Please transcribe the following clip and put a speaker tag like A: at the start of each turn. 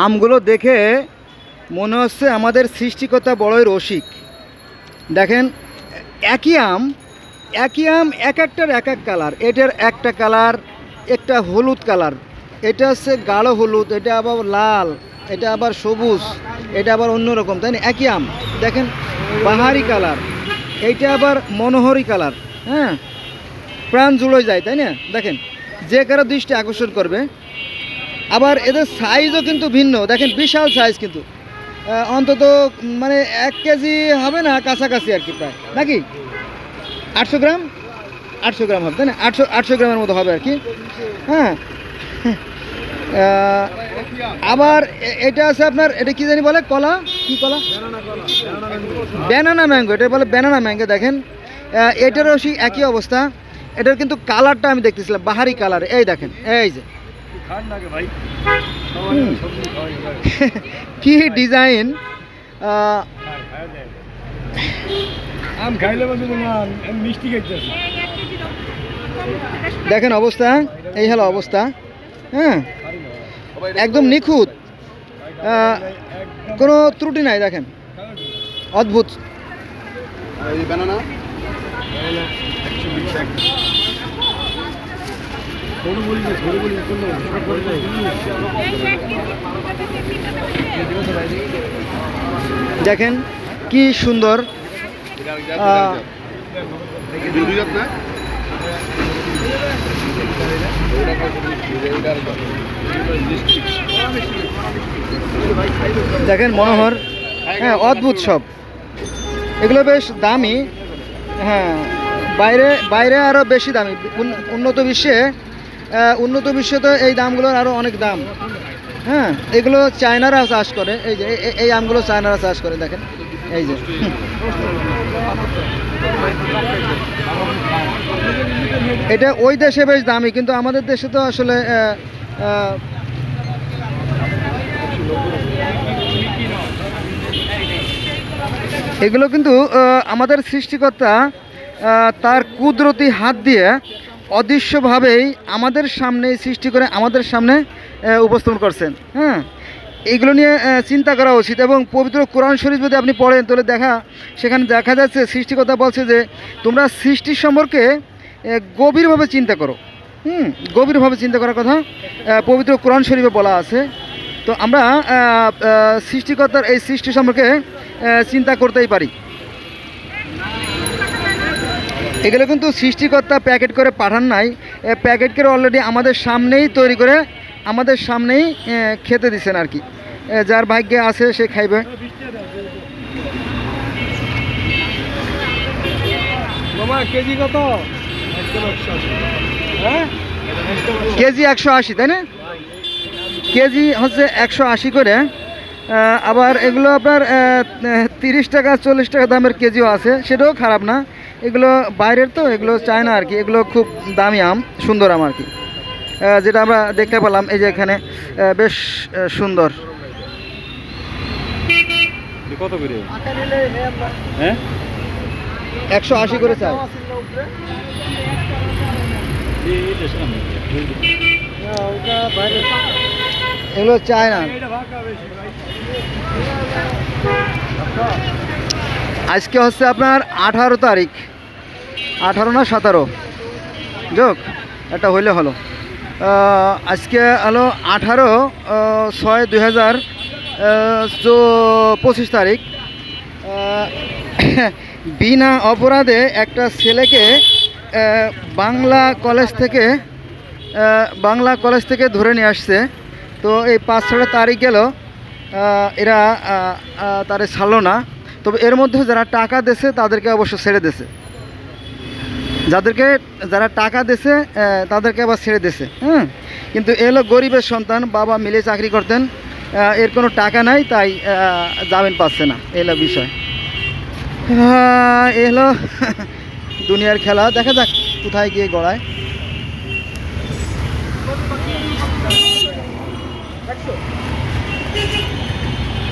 A: আমগুলো দেখে মনে হচ্ছে আমাদের সৃষ্টিকতা বড়ই রসিক। দেখেন, একই আম একই আম এক একটার এক এক কালার। এটার একটা কালার, একটা হলুদ কালার। এটা হচ্ছে গাঢ় হলুদ, এটা আবার লাল, এটা আবার সবুজ, এটা আবার অন্যরকম তাই না? একই আম। দেখেন, বাহারি কালার, এইটা আবার মনোহরি কালার হ্যাঁ? প্রাণ জুড়ে যায়, তাই না? দেখেন, যে কারও দৃষ্টি আকর্ষণ করবে আবার এদের সাইজও কিন্তু ভিন্ন। দেখেন বিশাল সাইজ কিন্তু। অন্তত মানে এক কেজি হবে না, কাছাকাছি আর কি প্রায়। নাকি? আটশো গ্রাম? আটশো গ্রাম হবে, তাই না? আটশো আটশো গ্রামের মতো হবে আর কি। হ্যাঁ। আবার এটা আছে আপনার, এটা কি জানি বলে? কলা? কি কলা? ব্যানানা ম্যাঙ্গো এটা বলে ব্যানানা ম্যাঙ্গো দেখেন। এটারও সেই একই অবস্থা। এটার কিন্তু কালারটা আমি দেখতেছিলাম, বাহারি কালার এই দেখেন, এই যে। কি ডিজাইন?
B: আম খাইলে আমি মিষ্টি
A: দেখেন অবস্থা এই হলো অবস্থা হ্যাঁ? একদম নিখুঁত। কোনো ত্রুটি নাই দেখেন। অদ্ভুত। দেখেন কি সুন্দর দেখেন মনোহর হ্যাঁ অদ্ভুত সব। এগুলো বেশ দামি হ্যাঁ বাইরে বাইরে আরও বেশি দামি। উন্নত বিশ্বে উন্নত বিশ্বে তো এই দামগুলোর আরও অনেক দাম। হ্যাঁ এগুলো চায়নারা চাষ করে। এই যে এই আমগুলো চায়নারা চাষ করে, দেখেন। এই যে এটা ওই দেশে বেশ দামি, কিন্তু আমাদের দেশে তো আসলে এগুলো কিন্তু আমাদের সৃষ্টিকর্তা তার কুদরতি হাত দিয়ে অদৃশ্যভাবেই আমাদের সামনে সৃষ্টি করে আমাদের সামনে উপস্থাপন করছেন। হ্যাঁ? এইগুলো নিয়ে চিন্তা করা উচিত এবং পবিত্র কোরআন শরীফ যদি আপনি পড়েন, তাহলে দেখা, সেখানে দেখা যাচ্ছে, সৃষ্টিকর্তা বলছে যে, তোমরা সৃষ্টির সম্পর্কে গভীরভাবে চিন্তা করো। হুম? গভীরভাবে চিন্তা করার কথা পবিত্র কোরআন শরীফে বলা আছে। তো আমরা সৃষ্টিকর্তার এই সৃষ্টি সম্পর্কে চিন্তা করতেই পারি। এগুলো কিন্তু সৃষ্টিকর্তা প্যাকেট করে পাঠান নাই। প্যাকেট করে অলরেডি আমাদের সামনেই তৈরি করে আমাদের সামনেই খেতে দিচ্ছেন আর কি। যার ভাগ্যে আছে সে খাইবে।
B: কেজি কত? হ্যাঁ?
A: কেজি একশো আশি তাই না? কেজি হচ্ছে একশো আশি করে। আবার এগুলো আপনার তিরিশ টাকা চল্লিশ টাকা দামের কেজিও আছে। সেটাও খারাপ না। এগুলো বাইরের তো এগুলো চায় না আর কি এগুলো খুব দামি আম সুন্দর আম আর কি। যেটা আমরা দেখতে পেলাম এই যে এখানে বেশ সুন্দর।
B: কত করে? হ্যাঁ?
A: একশো আশি করে চাই। এগুলো চায় না আজকে হচ্ছে আপনার আঠারো তারিখ। আঠারো না সতেরো? যোগ এটা হইলে হলো। আজকে হলো আঠারো ছয় দুই হাজার পঁচিশ তারিখ। বিনা অপরাধে একটা ছেলেকে বাংলা কলেজ থেকে বাংলা কলেজ থেকে ধরে নিয়ে আসছে। তো এই পাঁচ ছটা তারিখ গেল এরা তারে ছাড়লো না। তবে এর মধ্যে যারা টাকা দেছে তাদেরকে অবশ্য ছেড়ে দেছে যাদেরকে যারা টাকা দেছে তাদেরকে আবার ছেড়ে দেছে হ্যাঁ কিন্তু এ হলো গরিবের সন্তান, বাবা মিলে চাকরি করতেন এর কোনো টাকা নাই, তাই জামিন পাচ্ছে না, এ হলো বিষয়। এ হলো দুনিয়ার খেলা, দেখা যাক কোথায় গিয়ে গড়ায়।